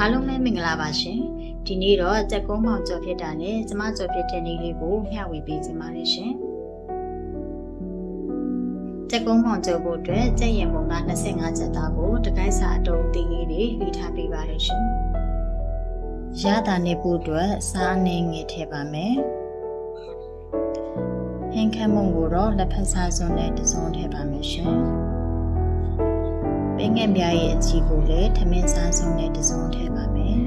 အားလုံးပဲမင်္ဂလာပါရှင်ဒီနေ့တော့ကြက်ကုန်းမောင်ကျော်ဖြစ်တာနဲ့ကျမကျော်ဖြစ်တဲ့နေ့လေးကိုမျှဝေပေးချင်ပါတယ်ရှင်ကြက်ကုန်းမောင်ကျော်ဖို့အတွက်ကြက်ရင်ပုံက25ချက်သားကိုတကိုင်းစာအတုံးတင်းလေးတွေလှီထားပေးပါတယ်ရှင်ရတာနေဖို့အတွက်စားအနေငယ်ထည့်ပါမယ်ဟင်းခမ်းမုံကိုတော့လက်ဖက်စားစွန်းနဲ့တစုံထည့်ပါမယ်ရှင် ပင်ငယ်ပြားရဲ့အချီကိုလည်းထမင်းစားစုံနဲ့တစုံထည့်ပါမယ်။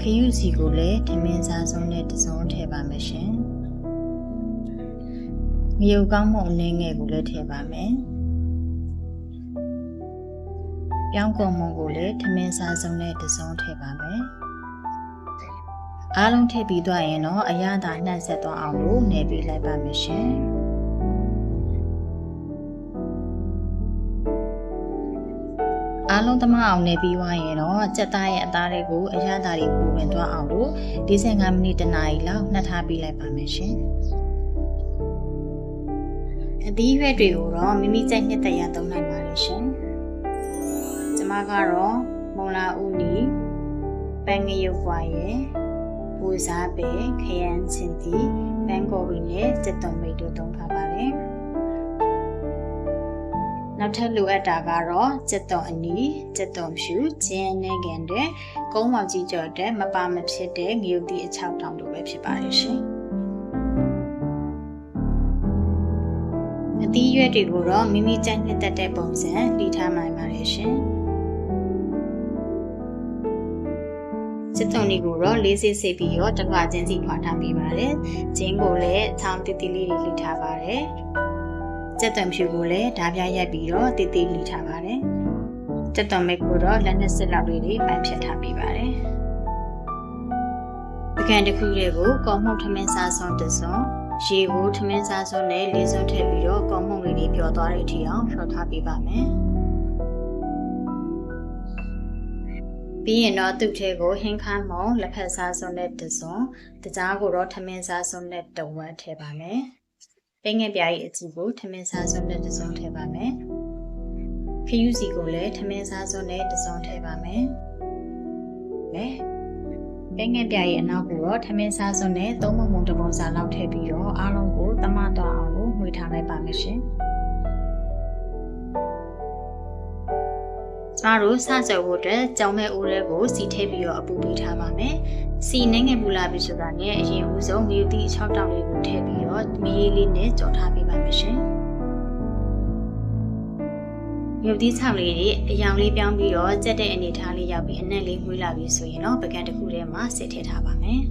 ခရုစီကိုလည်းထမင်းစားစုံနဲ့တစုံထည့်ပါမယ်ရှင်။ငရုတ်ကောင်းမှုအနည်းငယ်ကိုလည်းထည့်ပါမယ်။ပြောင်းကုန်မှုကိုလည်းထမင်းစားစုံနဲ့တစုံထည့်ပါမယ်။အားလုံးထည့်ပြီးသွားရင်တော့အရသာနှံ့ဆက်သွားအောင်လို့နေပေးလိုက်ပါမယ်ရှင်။ အားလုံးသမအောင်နေပြီးွားရင်တော့စက်သားရဲ့အသားတွေကိုအရသာတွေပူဝင်သွားအောင်လို့45မိနစ်တနာရီလောက်နှက်ထားပေးလိုက်ပါမယ်ရှင်။အသီးရွက်တွေကိုတော့မိမိကြိုက်နှစ်သက်ရသုံးနိုင်ပါတယ်ရှင်။ကျမကတော့မုံလာဦးနီပန်းငရုပ်ပွားရဲ့ပူစားပဲခရမ်းချင်းတီပန်းကော်ဘီနဲ့စက်သွန်မိတ်တို့သုံးထားပါ နောက်ထပ်လိုအပ်တာကတော့စက်သွန်အနီစက်သွန်ဖြူဂျင်းနဲ့ကန်တဲ့ကုန်းမောင်ကြီးကြော်တဲ့မပါမဖြစ်တဲ့ငရုတ်တီအချောက်တောင်တို့ပဲဖြစ်ပါတယ်ရှင်အသီးရွက်တွေကိုတော့မိမိကြိုက်နှစ်သက်တဲ့ပုံစံလှီထားနိုင်ပါတယ်ရှင်စစ်တုံလေးကိုတော့လေးစစ်စစ်ပြီးတော့တစ်ခါချင်းစီခွာထားပေးပါတယ်။ဂျင်းကိုလည်းချောင်းတီတီလေးတွေလှီထားပါတယ်။ ကြက်သွန်ဖြူကိုလည်းဓာပြရိုက်ပြီးတော့တည်တည်လှီထားပါတယ်။ကြက်သွန်မိတ်ကိုတော့လက်နဲ့စစ်လောက်လေးတွေပန်းဖြတ်ထားပေးပါတယ်။ပကံတစ်ခုလေးကိုကော်မှုတ်ထမင်းစားစွန်းတစွန်းရေကိုထမင်းစားစွန်းနဲ့လေးစွန်းထည့်ပြီးတော့ကော်မှုတ်လေးတွေပျော်သွားတဲ့အထိအောင်ဖြောထားပေးပါမယ်။ပြီးရင်တော့သူ့ထဲကိုဟင်းခမ်းမုံလက်ဖက်စားစွန်းနဲ့တစွန်းတကြားကိုတော့ထမင်းစားစွန်းနဲ့တဝက်ထည့်ပါမယ်။ ပိငယ်ပြားရဲ့အကြည့်ကိုထမင်းစားစွန်းနဲ့တစုံထည့်ပါမယ်။ခယူစီကိုလည်းထမင်းစားစွန်းနဲ့တစုံထည့်ပါမယ်။လေပိငယ်ပြားရဲ့အနောက်ကိုတော့ထမင်းစားစွန်းနဲ့သုံးမုံမုံတစ်ပုံစာလောက်ထည့်ပြီးတော့အားလုံးကိုတမတော့အောင်လို့မှွေထားလိုက်ပါမယ်ရှင်။ကျမတို့စကြဝတ်တဲ့ကြောင်မဲ့အိုးတွေကိုစီထည့်ပြီးတော့အပူပေးထားပါမယ်။စီနှင်းငယ်ပူလာပြီဆိုတာနဲ့အရင်ဦးဆုံးမြေတီ6တောင်လေးကိုထည့်ပြီး တော့မီးလေးနဲ့ကြော်ထားပေးပါမယ်ရှင်။မြုပ်သီးချောင်းလေးတွေအယောင်လေးပြောင်းပြီးတော့ကြက်တဲ့အနေထားလေးရောက်ပြီးအနက်လေးမွေးလာပြီဆိုရင်တော့ပကံတစ်ခုထဲမှာစစ်ထည့်ထားပါမယ်။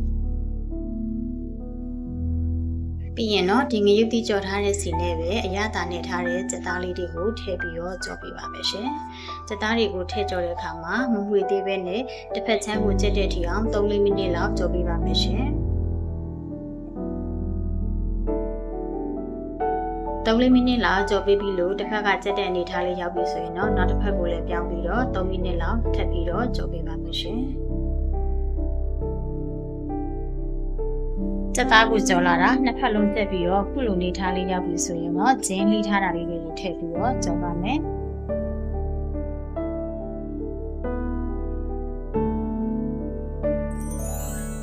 ပြီးရင်တော့ဒီငရုတ်တိကြော်ထားတဲ့စီနဲ့ပဲအရသာနဲ့ထားတဲ့စက်သားလေးတွေကိုထည့်ပြီးတော့ကြော်ပေးပါမယ်ရှင်။စက်သားတွေကိုထည့်ကြော်တဲ့အခါမှာမမွေသေးပဲနဲ့တစ်ဖက်ချမ်းကိုကျက်တဲ့ထီအောင်3-4မိနစ်လောက်ကြော်ပေးပါမယ်ရှင်။ 3-4မိနစ်လောက်ကြော်ပေးပြီးလို့တစ်ခါကကျက်တဲ့အနေထားလေးရောက်ပြီဆိုရင်တော့နောက်တစ်ဖက်ကိုလည်းပြောင်းပြီးတော့3မိနစ်လောက်ထပ်ပြီးတော့ကြော်ပေးပါမယ်ရှင်။စက်သားကိုကြော်လာတာနှစ်ဖက်လုံးတက်ပြီးတော့ခုလိုနေထားလေးရောက်ပြီဆိုရင်တော့ဂျင်းလီထားတာလေးတွေကိုထည့်ပြီးတော့ကြော်ပါမယ်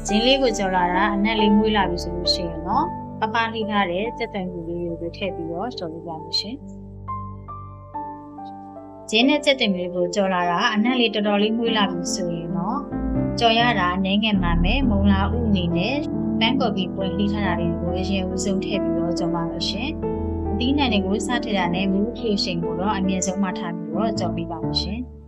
ဂျင်းလေးကိုကြော်လာတာအနက်လေးမွေးလာပြီဆိုလို့ရှိရင်တော့ ပပလေးထားတဲ့စက်တန်ကူလေးတွေကိုထည့်ပြီးတော့ကြော်လို့ပါမယ်ရှင်ဂျင်းနဲ့စက်တင်လေးကိုကြော်လာတာအနက်လေးတော်တော်လေးမွေးလာပြီဆိုရင်တော့ကြော်ရတာနည်းငယ်မှမယ်မုံလာဥအနေနဲ့ပန်းကော်ပီပွင့်လှီးထားတာတွေကိုအရင်ဦးဆုံးထည့်ပြီးတော့ကြော်ပါလို့ရှင်။အသီးနှံတွေကိုစထည့်တာနဲ့မူးဖြည့်ရှင်ကိုတော့အမြင့်ဆုံးမှထားပြီးတော့ကြော်ပေးပါလို့ရှင်။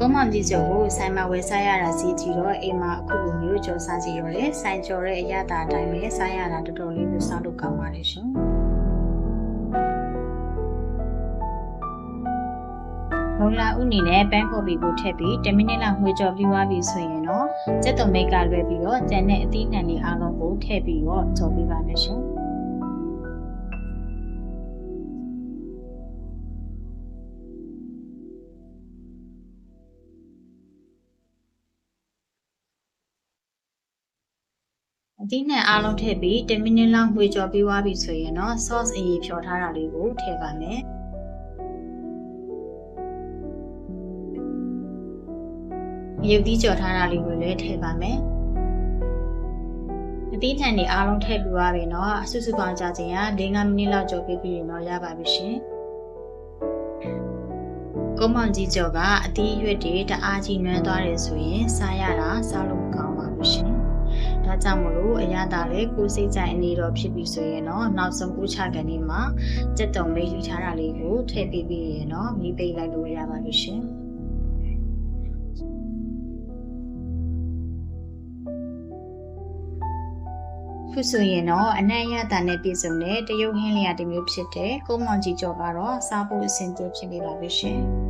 ကုန်းမောင်ကြီးကျော်ကိုဆိုင်မှာဝယ်စားရတာစီကြည့်တော့အိမ်မှာအခုလိုမျိုးကြော်စားကြည့်ရောလေဆိုင်ကျော်တဲ့အရသာအတိုင်းပဲစားရတာတော်တော်လေးမျိုးစားလို့ကောင်းပါလေရှင်။မုံလာဥနီနဲ့ပန်းကော်ပီကိုထည့်ပြီး10မိနစ်လောက်ငွေကြော်ပြီးွားပြီဆိုရင်တော့စက်သွန်မိတ်ကလွှဲပြီးတော့ကျန်တဲ့အသီးနှံတွေအားလုံးကိုထည့်ပြီးတော့ကြော်ပေးပါမယ်ရှင် သီးနှံအားလုံးထည့်ပြီး10မိနစ်လောက်ငွေကြော်ပြီးွားပြီဆိုရင်တော့ sauce အရေးဖြော်ထားတာလေးကိုထည့်ပါမယ် မြုပ်သီးကြော်ထားတာလေးကိုလည်းထည့်ပါမယ်အသီးထန်တွေအားလုံးထည့်ပြီးသွားပြီเนาะအစုစုပေါင်းကြာချိန်က၄-၅မိနစ်လောက်ကြော်ပြီးပြီးရင်တော့ရပါပြီရှင်ကုန်းမောင်ကြီးကြော်ကအသီးရွက်တွေတအားကြီးနွမ်းသွားတယ်ဆိုရင်စားရတာစားလို့မကောင်းပါဘူးရှင် ဒါကြောင့်မလို့အရသာလေးကိုယ်စိတ်ကြိုက်အနေတော့ဖြစ်ပြီဆိုရင်တော့နောက်ဆုံးကိုချကန်ဒီမှာစက်တုံလေးယူထားတာလေးကိုထည့်ပြီးပြီးရင်တော့မီးပိတ်လိုက်လို့ရပါပြီရှင်ခုဆိုရင်တော့အနံ့ရတာနဲ့ပြည့်စုံတဲ့တရုတ်ဟင်းလျာတစ်မျိုးဖြစ်တဲ့ကုန်းမောင်ကြီးကြော်ကတော့စားဖို့အဆင်ပြေဖြစ်နေပါပြီရှင်။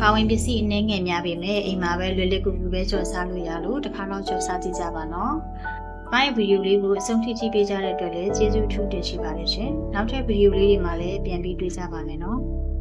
ပါဝင်ပစ္စည်းအနှဲငယ်များပေမဲ့အိမ်မှာပဲလွယ်လွယ်ကူကူပဲကြော်စားလို့ရလို့တစ်ခါတော့ကြော်စားကြည့်ကြပါနော်။မိုင်းဗီဒီယိုလေးကိုအဆုံးထိကြည့်ပေးကြတဲ့အတွက်လည်းကျေးဇူးထူးတင်ရှိပါတယ်ရှင်။နောက်ထပ်ဗီဒီယိုလေးတွေမှာလည်းပြန်ပြီးတွေ့ကြပါမယ်နော်။